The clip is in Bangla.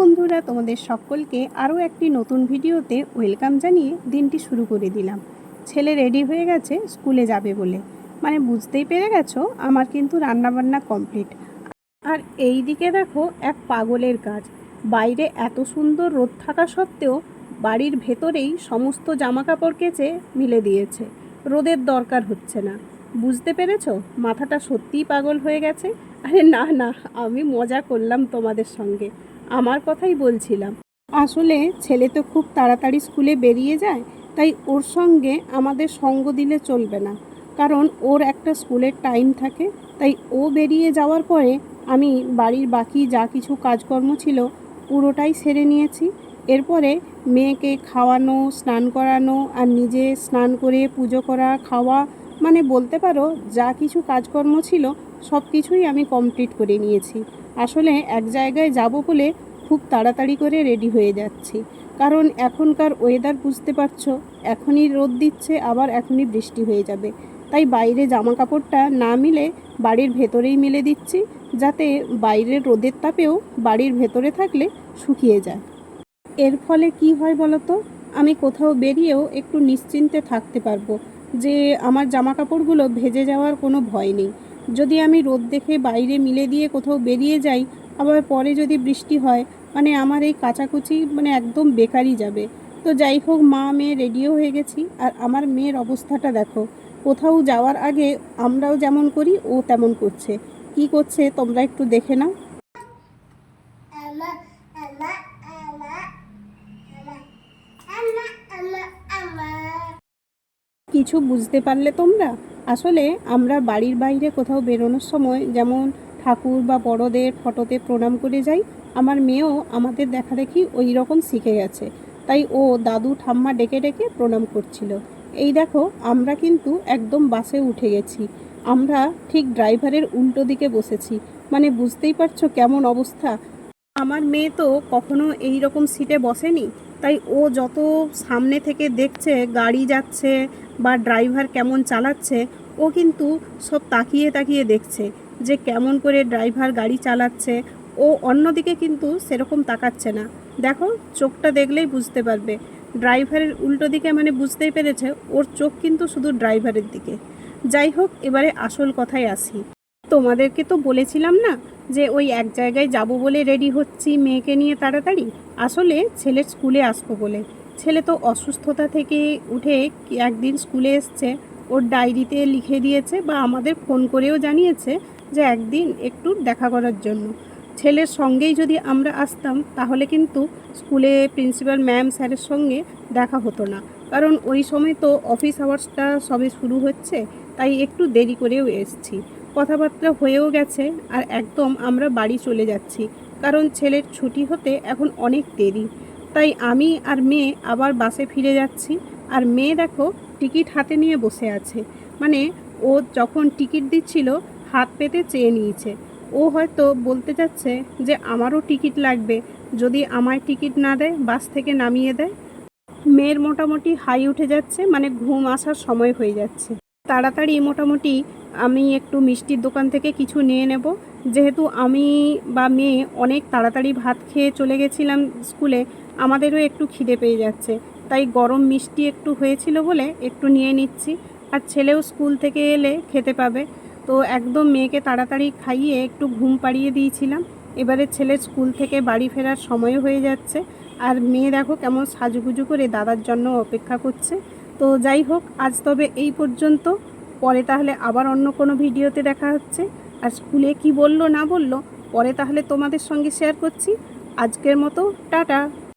বন্ধুরা, তোমাদের সকলকে আরও একটি নতুন ভিডিওতে ওয়েলকাম জানিয়ে দিনটি শুরু করে দিলাম। ছেলে রেডি হয়ে গেছে, স্কুলে যাবে বলে। মানে বুঝতেই পেরে গেছো, আমার কিন্তু রান্নাবান্না কমপ্লিট। আর এই দিকে দেখো, এক পাগলের কাজ। বাইরে এত সুন্দর রোদ থাকা সত্ত্বেও বাড়ির ভেতরেই সমস্ত জামা কাপড় কেচে মিলে দিয়েছে। রোদের দরকার হচ্ছে না। বুঝতে পেরেছ? মাথাটা সত্যিই পাগল হয়ে গেছে? আরে না না, আমি মজা করলাম তোমাদের সঙ্গে। আমার কথাই বলছিলাম। আসলে ছেলে তো খুব তাড়াতাড়ি স্কুলে বেরিয়ে যায়, তাই ওর সঙ্গে আমাদের সঙ্গ দিলে চলবে না। কারণ ওর একটা স্কুলের টাইম থাকে, তাই ও বেরিয়ে যাওয়ার পরে আমি বাড়ির বাকি যা কিছু কাজকর্ম ছিল পুরোটাই সেরে নিয়েছি। এরপরে মেয়েকে খাওয়ানো, স্নান করানো আর নিজে স্নান করে পুজো করা, খাওয়া মানে বলতে পারো, যা কিছু কাজকর্ম ছিল, সব কিছুই আমি কমপ্লিট করে নিয়েছি। আসলে এক জায়গায় যাব বলে খুব তাড়াতাড়ি করে রেডি হয়ে যাচ্ছি। কারণ এখনকার ওয়েদার বুঝতে পারছ, এখনই রোদ দিচ্ছে, আবার এখনই বৃষ্টি হয়ে যাবে। তাই বাইরে জামা কাপড়টা না মিলে বাড়ির ভেতরেই মিলে দিচ্ছি, যাতে বাইরের রোদের তাপেও বাড়ির ভেতরে থাকলে শুকিয়ে যায়। এর ফলে কি হয় বলো তো? আমি কোথাও বেরিয়েও একটু নিশ্চিন্তে থাকতে পারব। যে আমার জামা কাপড়গুলো ভেজে যাওয়ার কোনো ভয় নেই। যদি আমি রোদ দেখে বাইরে মিলে দিয়ে কোথাও বেরিয়ে যাই, আবার পরে যদি বৃষ্টি হয় মানে আমার এই কাচাকুচি মানে একদম বেকারই যাবে। তো যাই হোক, মা মেয়ে রেডিও হয়ে গেছি। আর আমার মেয়ের অবস্থাটা দেখো। কোথাও যাওয়ার আগে আমরাও যেমন করি, ও তেমন করছে। কি করছে তোমরা একটু দেখে নাও। কিছু বুঝতে পারলে তোমরা? আসলে আমরা বাড়ির বাইরে কোথাও বেরোনোর সময় যেমন ঠাকুর বা বড়দের ফটোতে প্রণাম করে যাই, আমার মেয়েও আমাদের দেখা দেখি ওই রকম শিখে গেছে। তাই ও দাদু, ঠাম্মা ডেকে ডেকে প্রণাম করছিল। এই দেখো, আমরা কিন্তু একদম বাসে উঠে গেছি। আমরা ঠিক ড্রাইভারের উল্টো দিকে বসেছি। মানে বুঝতেই পারছ কেমন অবস্থা? আমার মেয়ে তো কখনো এই রকম সিটে বসেনি? তাই ও যত সামনে থেকে দেখছে, গাড়ি যাচ্ছে বা ড্রাইভার কেমন চালাচ্ছে, ও কিন্তু সব তাকিয়ে তাকিয়ে দেখছে যে কেমন করে ড্রাইভার গাড়ি চালাচ্ছে। ও অন্যদিকে কিন্তু সেরকম তাকাচ্ছে না। দেখো, চোখটা দেখলেই বুঝতে পারবে। ড্রাইভারের উল্টো দিকে মানে বুঝতেই পেরেছে, ওর চোখ কিন্তু শুধু ড্রাইভারের দিকে। যাই হোক, এবারে আসল কথায় আসি। তোমাদেরকে তো বলেছিলাম না যে ওই এক জায়গায় যাব বলে রেডি হচ্ছি মেয়েকে নিয়ে তাড়াতাড়ি। আসলে ছেলের স্কুলে আসব বলে। ছেলে তো অসুস্থতা থেকে উঠে একদিন স্কুলে এসছে। ওর ডায়েরিতে লিখে দিয়েছে বা আমাদের ফোন করেও জানিয়েছে যে একদিন একটু দেখা করার জন্য। ছেলের সঙ্গেই যদি আমরা আসতাম, তাহলে কিন্তু স্কুলে প্রিন্সিপাল ম্যাম স্যারের সঙ্গে দেখা হতো না। কারণ ওই সময় তো অফিস আওয়ার্সটা সবে শুরু হচ্ছে, তাই একটু দেরি করেও এসছি। কথাবার্তা হয়েও গেছে আর একদম আমরা বাড়ি চলে যাচ্ছি। কারণ ছেলের ছুটি হতে এখন অনেক দেরি। তাই আমি আর মেয়ে আবার বাসে ফিরে যাচ্ছি। আর মেয়ে দেখো টিকিট হাতে নিয়ে বসে আছে। মানে ও যখন টিকিট দিচ্ছিল, হাত পেতে চেয়ে নিয়েছে। ও হয়তো বলতে চাচ্ছে যে আমারও টিকিট লাগবে, যদি আমায় টিকিট না দেয়, বাস থেকে নামিয়ে দেয়। মেয়ের মোটামুটি হাই উঠে যাচ্ছে মানে ঘুম আসার সময় হয়ে যাচ্ছে। তাড়াতাড়ি মোটামুটি আমি একটু মিষ্টির দোকান থেকে কিছু নিয়ে নেব। যেহেতু আমি বা মেয়ে অনেক তাড়াতাড়ি ভাত খেয়ে চলে গেছিলাম স্কুলে, আমাদেরও একটু খিদে পেয়ে যাচ্ছে। তাই গরম মিষ্টি একটু হয়েছিল বলে একটু নিয়ে নিচ্ছি। আর ছেলেও স্কুল থেকে এলে খেতে পাবে। তো একদম মেয়েকে তাড়াতাড়ি খাইয়ে একটু ঘুম পাড়িয়ে দিয়েছিলাম। এবারে ছেলে স্কুল থেকে বাড়ি ফেরার সময় হয়ে যাচ্ছে। আর মেয়ে দেখো কেমন সাজুগুজু করে দাদার জন্য অপেক্ষা করছে। তো যাই হোক, আজ তবে এই পর্যন্ত। পরে তাহলে আবার অন্য কোনো ভিডিওতে দেখা হচ্ছে। আর স্কুলে কি বলল না বলল, পরে তাহলে তোমাদের সঙ্গে শেয়ার করছি। আজকের মতো, টাটা।